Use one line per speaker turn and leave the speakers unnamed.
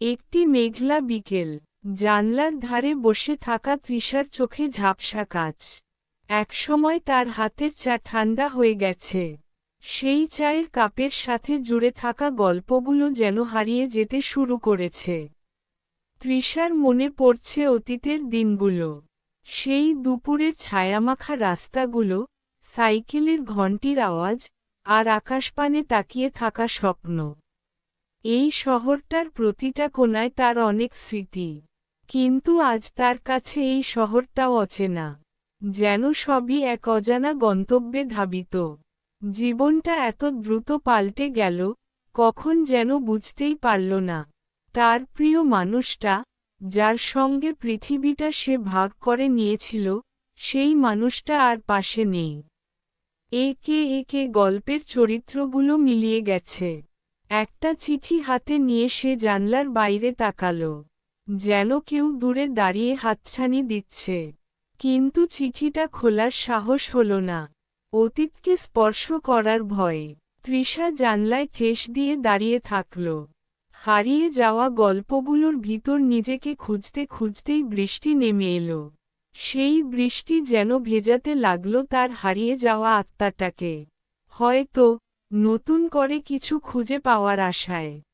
একটি মেঘলা বিকেল। জানলার ধারে বসে থাকা তৃষার চোখে ঝাপসা কাচ একসময় তার হাতের চা ঠান্ডা হয়ে গেছে। সেই চায়ের কাপের সাথে জুড়ে থাকা গল্পগুলো যেন হারিয়ে যেতে শুরু করেছে। তৃষার মনে পড়ছে অতীতের দিনগুলো। সেই দুপুরের ছায়ামাখা রাস্তাগুলো, সাইকেলের ঘণ্টির আওয়াজ আর আকাশপানে তাকিয়ে থাকা স্বপ্ন। এই শহরটার প্রতিটা কোনায় তার অনেক স্মৃতি। কিন্তু আজ তার কাছে এই শহরটাও অচেনা। যেন সবই এক অজানা গন্তব্যে ধাবিত। জীবনটা এত দ্রুত পাল্টে গেল, কখন যেন বুঝতেই পারল না। তার প্রিয় মানুষটা, যার সঙ্গে পৃথিবীটা সে ভাগ করে নিয়েছিল, সেই মানুষটা আর পাশে নেই। একে একে গল্পের চরিত্রগুলো মিলিয়ে গেছে। একটা চিঠি হাতে নিয়ে সে জানলার বাইরে তাকাল। যেন কেউ দূরে দাঁড়িয়ে হাতছানি দিচ্ছে। কিন্তু চিঠিটা খোলার সাহস হল না। অতীতকে স্পর্শ করার ভয়ে তৃষা জানলায় ঠেস দিয়ে দাঁড়িয়ে থাকল। হারিয়ে যাওয়া গল্পগুলোর ভিতর নিজেকে খুঁজতে খুঁজতেই বৃষ্টি নেমে এলো। সেই বৃষ্টি যেন ভেজাতে লাগল তার হারিয়ে যাওয়া আত্মাটাকে। হয়তো নতুন করে কিছু খুঁজে পাওয়ার আশায়।